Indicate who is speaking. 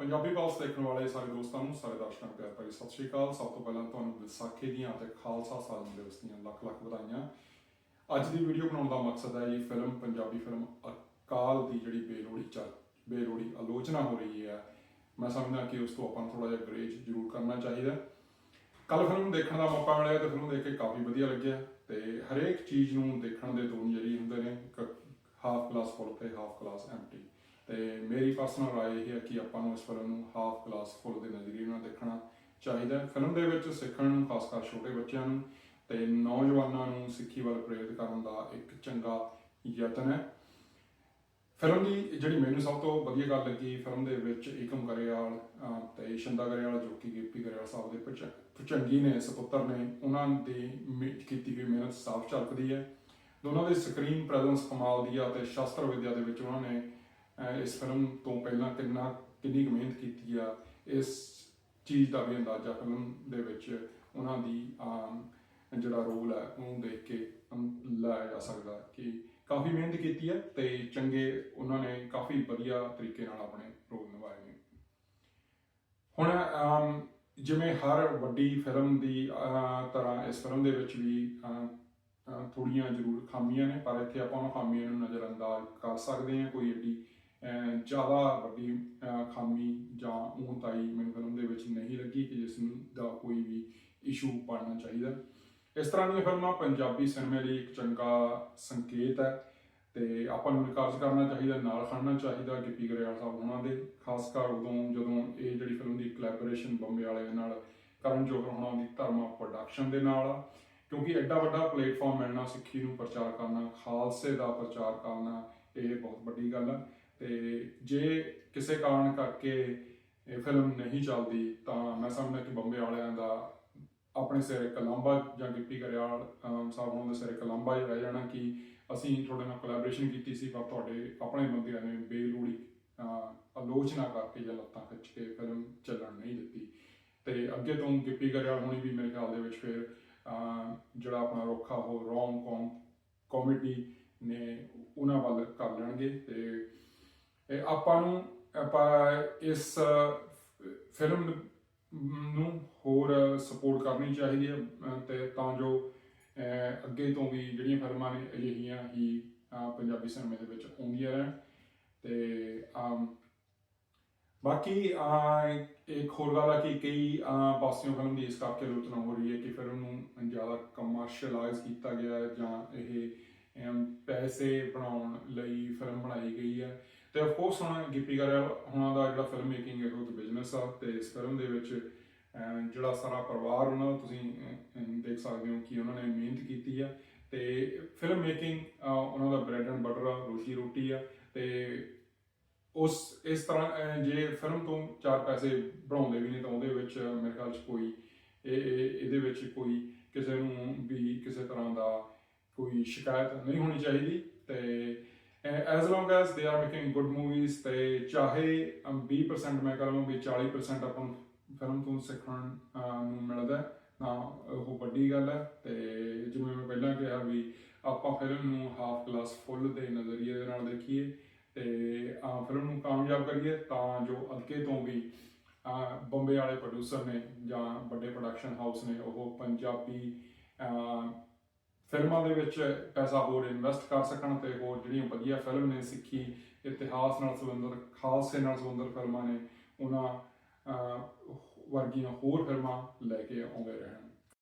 Speaker 1: Punjabi plus ਦੇਖਣ ਵਾਲੇ ਸਾਰੇ ਦੋਸਤਾਂ ਨੂੰ, ਸਾਰੇ ਦਰਸ਼ਕਾਂ ਨੂੰ ਪਿਆਰ ਭਰੀ ਸਤਿ ਸ਼੍ਰੀ ਅਕਾਲ। ਸਭ ਤੋਂ ਪਹਿਲਾਂ ਤੁਹਾਨੂੰ ਵਿਸਾਖੀ ਦੀਆਂ ਤੇ ਖਾਲਸਾ ਸਾਜਨ ਦਿਵਸ ਦੀਆਂ ਲੱਖ ਲੱਖ ਵਧਾਈਆਂ। ਅੱਜ ਦੀ ਵੀਡੀਓ ਬਣਾਉਣ ਦਾ ਮਕਸਦ ਹੈ ਇਹ ਫਿਲਮ ਪੰਜਾਬੀ ਫਿਲਮ ਅਕਾਲ ਦੀ ਜਿਹੜੀ ਬੇਲੋੜੀ ਚਰ ਬੇਲੋੜੀ ਆਲੋਚਨਾ ਹੋ ਰਹੀ ਹੈ। ਮੈਂ ਸਮਝਦਾ ਕਿ ਉਸ ਤੋਂ ਆਪਾਂ ਨੂੰ ਥੋੜਾ ਜਿਹਾ ਗਰੇਜ ਜ਼ਰੂਰ ਕਰਨਾ ਚਾਹੀਦਾ। ਕੱਲ ਫਿਲਮ ਦੇਖਣ ਦਾ ਮੌਕਾ ਮਿਲਿਆ ਤੇ ਫਿਲਮ ਦੇਖ ਕੇ ਕਾਫੀ ਵਧੀਆ ਲੱਗਿਆ ਤੇ ਹਰੇਕ ਚੀਜ਼ ਨੂੰ ਦੇਖਣ ਦੇ ਦੋ ਨਜ਼ਰੀਏ ਹੁੰਦੇ ਨੇ, ਇੱਕ ਹਾਫ ਕਲਾਸ ਫੁੱਲ ਤੇ ਹਾਫ ਕਲਾਸ ਐਮਟੀ ਤੇ ਮੇਰੀ ਪਰਸਨਲ ਰਾਏ ਇਹ ਹੈ ਕਿ ਆਪਾਂ ਨੂੰ ਇਸ ਫਿਲਮ ਨੂੰ ਹਾਫ ਗਲਾਸ ਫੁੱਲ ਦੇ ਨਜ਼ਰੀਏ ਨਾਲ ਦੇਖਣਾ ਚਾਹੀਦਾ ਫਿਲਮ ਦੇ ਵਿੱਚ ਸਿੱਖਣ ਨੂੰ ਖਾਸ ਕਰ ਛੋਟੇ ਬੱਚਿਆਂ ਨੂੰ ਤੇ ਨੌਜਵਾਨਾਂ ਨੂੰ ਸਿੱਖੀ ਵੱਲ ਪ੍ਰੇਰਿਤ ਕਰਨ ਦਾ ਇੱਕ ਚੰਗਾ ਯਤਨ ਹੈ। ਫਿਲਮ ਦੀ ਜਿਹੜੀ ਮੈਨੂੰ ਸਭ ਤੋਂ ਵਧੀਆ ਗੱਲ ਲੱਗੀ ਫਿਲਮ ਦੇ ਵਿੱਚ ਏਕਮ ਗਰੇਵਾਲ ਅਹ, ਤੇ ਸ਼ੰਦਾ ਗਰੇਵਾਲ ਜੋ ਕਿ ਗੀਪੀ ਗਰੇਵਾਲ ਸਾਹਿਬ ਦੇ ਭੁਜ- ਭੁਜੰਗੀ ਨੇ ਸੁਪੁੱਤਰ ਨੇ ਉਹਨਾਂ ਦੀ ਮਿ- ਕੀਤੀ ਗਈ ਮਿਹਨਤ ਸਾਫ਼ ਝਲਕਦੀ ਹੈ। ਦੋਨਾਂ ਦੀ ਸਕਰੀਨ ਪ੍ਰੈਜ਼ੈਂਸ ਕਮਾਲ ਦੀ ਆ ਤੇ ਸ਼ਾਸਤਰ ਵਿਦਿਆ ਦੇ ਵਿੱਚ ਉਹਨਾਂ ਨੇ ਇਸ ਫਿਲਮ ਤੋਂ ਪਹਿਲਾਂ ਕਿੰਨਾ ਕਿੰਨੀ ਕੁ ਮਿਹਨਤ ਕੀਤੀ ਆ ਇਸ ਚੀਜ਼ ਦਾ ਵੀ ਅੰਦਾਜ਼ਾ ਫਿਲਮ ਦੇ ਵਿੱਚ ਉਹਨਾਂ ਦੀ ਜਿਹੜਾ ਰੋਲ ਹੈ ਉਹਨੂੰ ਦੇਖ ਕੇ ਲਾਇਆ ਜਾ ਸਕਦਾ ਕਿ ਕਾਫੀ ਮਿਹਨਤ ਕੀਤੀ ਹੈ ਤੇ ਚੰਗੇ ਉਹਨਾਂ ਨੇ ਕਾਫੀ ਵਧੀਆ ਤਰੀਕੇ ਨਾਲ ਆਪਣੇ ਰੋਲ ਨਿਭਾਏ ਨੇ। ਹੁਣ ਜਿਵੇਂ ਹਰ ਵੱਡੀ ਫਿਲਮ ਦੀ ਤਰ੍ਹਾਂ ਇਸ ਫਿਲਮ ਦੇ ਵਿੱਚ ਵੀ ਅਹ, ਥੋੜੀਆਂ ਜ਼ਰੂਰ ਖਾਮੀਆਂ ਨੇ ਪਰ ਇੱਥੇ ਆਪਾਂ ਉਹਨਾਂ ਖਾਮੀਆਂ ਨੂੰ ਨਜ਼ਰ ਅੰਦਾਜ਼ ਕਰ ਸਕਦੇ ਹਾਂ ਕੋਈ ਏਡੀ ਜ਼ਿਆਦਾ ਵੱਡੀ ਖਾਮੀ ਜਾਂ ਊਣਤਾਈ ਮੈਨੂੰ ਫਿਲਮ ਦੇ ਵਿੱਚ ਨਹੀਂ ਲੱਗੀ ਕਿ ਜਿਸ ਨੂੰ ਦਾ ਕੋਈ ਵੀ ਇਸ਼ੂ ਬਣਨਾ ਚਾਹੀਦਾ। ਇਸ ਤਰ੍ਹਾਂ ਦੀਆਂ ਫਿਲਮਾਂ ਪੰਜਾਬੀ ਸਿਨੇਮੇ ਲਈ ਇੱਕ ਚੰਗਾ ਸੰਕੇਤ ਹੈ ਤੇ ਆਪਾਂ ਨੂੰ ਨਿਕਾਸ ਕਰਨਾ ਚਾਹੀਦਾ, ਨਾਲ ਖੜਨਾ ਚਾਹੀਦਾ ਗਿੱਪੀ ਗਰੇਵਾਲ ਸਾਹਿਬ ਉਹਨਾਂ ਦੇ, ਖਾਸ ਕਰ ਉਦੋਂ ਜਦੋਂ ਇਹ ਜਿਹੜੀ ਫਿਲਮ ਦੀ ਕੋਲੈਬੋਰੇਸ਼ਨ ਬੰਬੇ ਵਾਲਿਆਂ ਨਾਲ ਕਰਨ ਜੋਹਰ ਹੋਣਾ ਦੀ ਧਰਮਾ ਪ੍ਰੋਡਕਸ਼ਨ ਦੇ ਨਾਲ ਆ, ਕਿਉਂਕਿ ਐਡਾ ਵੱਡਾ ਪਲੇਟਫਾਰਮ ਮਿਲਣਾ ਸਿੱਖੀ ਨੂੰ ਪ੍ਰਚਾਰ ਕਰਨਾ, ਖਾਲਸੇ ਦਾ ਪ੍ਰਚਾਰ ਕਰਨਾ, ਇਹ ਬਹੁਤ ਵੱਡੀ ਗੱਲ ਹੈ ਤੇ ਜੇ ਕਿਸੇ ਕਾਰਨ ਕਰਕੇ ਇਹ ਫਿਲਮ ਨਹੀਂ ਚੱਲਦੀ, ਤਾਂ ਮੈਂ ਸਮਝਦਾ ਕਿ ਬੰਬੇ ਵਾਲਿਆਂ ਦਾ ਆਪਣੇ ਸਿਰ ਇੱਕ ਜਾਂ ਗਿੱਪੀ ਗਰੇਵਾਲ ਸਾਹਿਬ ਉਹਨਾਂ ਦੇ ਸਿਰ ਇੱਕ ਹੀ ਰਹਿ ਜਾਣਾ ਕਿ ਅਸੀਂ ਤੁਹਾਡੇ ਨਾਲ ਕੋਲੈਬੋਰੇਸ਼ਨ ਕੀਤੀ ਸੀ, ਪਰ ਤੁਹਾਡੇ ਆਪਣੇ ਬੰਦਿਆਂ ਨੇ ਬੇਲੋੜੀ ਆਲੋਚਨਾ ਕਰਕੇ ਜਾਂ ਲੱਤਾਂ ਖਿੱਚ ਕੇ ਫਿਲਮ ਚੱਲਣ ਨਹੀਂ ਦਿੱਤੀ। ਤੇ ਅੱਗੇ ਤੋਂ ਗਿੱਪੀ ਗਰੇਵਾਲ ਹੁਣੀ ਵੀ ਮੇਰੇ ਖਿਆਲ ਦੇ ਵਿੱਚ ਫਿਰ ਜਿਹੜਾ ਆਪਣਾ ਰੋਖਾ ਹੋ ਰੋਮ ਕੌਮ ਕਾਮੇਡੀ ਨੇ ਉਹਨਾਂ ਵੱਲ ਕਰ ਲੈਣਗੇ ਤੇ ਆਪਾਂ ਨੂੰ ਆਪਾਂ ਇਸ ਫਿਲਮ ਨੂੰ ਹੋਰ ਸਪੋਰਟ ਕਰਨੀ ਚਾਹੀਦੀ ਹੈ ਤੇ ਤਾਂ ਜੋ ਅੱਗੇ ਤੋਂ ਵੀ ਜਿਹੜੀਆਂ ਫਿਲਮਾਂ ਨੇ ਅਜਿਹੀਆਂ ਹੀ ਪੰਜਾਬੀ ਸਿਨੇਮੇ ਦੇ ਵਿੱਚ ਆਉਂਦੀਆਂ ਰਹਿਣ। ਤੇ ਬਾਕੀ ਇੱਕ ਹੋਰ ਗੱਲ ਹੈ ਕਿ ਕਈ ਅਹ, ਪਾਸਿਓਂ ਫਿਲਮ ਦੀ ਇਸ ਕਰਕੇ ਆਲੋਚਨਾ ਹੋ ਰਹੀ ਹੈ ਕਿ ਫਿਲਮ ਨੂੰ ਜ਼ਿਆਦਾ ਕਮਰਸ਼ੀਅਲਾਈਜ਼ ਕੀਤਾ ਗਿਆ ਹੈ ਜਾਂ ਇਹ ਪੈਸੇ ਬਣਾਉਣ ਲਈ ਫਿਲਮ ਬਣਾਈ ਗਈ ਹੈ। ਤੇ ਆਫ ਕੋਰਸ ਹੁਣ ਗਿੱਪੀ ਗਰੇਵਾਲ ਹੁਣਾਂ ਦਾ ਜਿਹੜਾ ਫਿਲਮ ਮੇਕਿੰਗ ਹੈ, ਉਹ ਤਾਂ ਬਿਜ਼ਨਸ ਆ ਤੇ ਇਸ ਫਿਲਮ ਦੇ ਵਿੱਚ ਜਿਹੜਾ ਸਾਰਾ ਪਰਿਵਾਰ ਉਹਨਾਂ ਦਾ ਤੁਸੀਂ ਦੇਖ ਸਕਦੇ ਹੋ ਕਿ ਉਹਨਾਂ ਨੇ ਮਿਹਨਤ ਕੀਤੀ ਆ ਤੇ ਫਿਲਮ ਮੇਕਿੰਗ ਉਹਨਾਂ ਦਾ ਬ੍ਰੈਡ ਐਂਡ ਬਟਰ ਆ, ਰੋਜੀ ਰੋਟੀ ਆ ਤੇ ਉਸ, ਇਸ ਤਰ੍ਹਾਂ ਜੇ ਫਿਲਮ ਤੋਂ ਚਾਰ ਪੈਸੇ ਬਣਾਉਂਦੇ ਵੀ ਨੇ ਤਾਂ ਉਹਦੇ ਵਿੱਚ ਮੇਰੇ ਖਿਆਲ 'ਚ ਕੋਈ ਇਹ, ਇਹਦੇ ਵਿੱਚ ਕੋਈ ਕਿਸੇ ਨੂੰ ਵੀ ਕਿਸੇ ਤਰ੍ਹਾਂ ਦਾ ਕੋਈ ਸ਼ਿਕਾਇਤ ਨਹੀਂ ਹੋਣੀ ਚਾਹੀਦੀ। As long as they are making good movies ਤੇ ਚਾਹੇ ਅਮ, 20% ਮੈਂ ਕਹਾਂ ਵੀ 40% ਆਪਾਂ ਨੂੰ ਫਿਲਮ ਤੋਂ ਸਿੱਖਣ ਨੂੰ ਮਿਲਦਾ ਤਾਂ ਉਹ ਵੱਡੀ ਗੱਲ ਹੈ। ਤੇ ਜਿਵੇਂ ਮੈਂ ਪਹਿਲਾਂ ਕਿਹਾ ਵੀ ਆਪਾਂ ਫਿਲਮ ਨੂੰ ਹਾਫ ਗਲਾਸ ਫੁੱਲ ਦੇ ਨਜ਼ਰੀਏ ਦੇ ਨਾਲ ਦੇਖੀਏ ਤੇ ਫਿਲਮ ਨੂੰ ਕਾਮਯਾਬ ਕਰੀਏ ਤਾਂ ਜੋ ਅੱਗੇ ਤੋਂ ਵੀ ਬੰਬੇ ਵਾਲੇ ਪ੍ਰੋਡਿਊਸਰ ਨੇ ਜਾਂ ਵੱਡੇ ਪ੍ਰੋਡਕਸ਼ਨ ਹਾਊਸ ਨੇ ਉਹ ਪੰਜਾਬੀ ਫਿਲਮਾਂ ਦੇ ਵਿੱਚ ਪੈਸਾ ਹੋਰ ਇਨਵੈਸਟ ਕਰ ਸਕਣ ਤੇ ਹੋਰ ਜਿਹੜੀਆਂ ਵਧੀਆ ਫਿਲਮ ਨੇ ਸਿੱਖੀ, ਇਤਿਹਾਸ ਨਾਲ ਸੰਬੰਧਿਤ, ਖਾਲਸੇ ਨਾਲ ਸੰਬੰਧਿਤ ਫਿਲਮਾਂ ਨੇ, ਉਹਨਾਂ ਵਰਗੀਆਂ ਹੋਰ ਫਿਲਮਾਂ ਲੈ ਕੇ ਆਉਂਦੇ ਰਹਿਣ।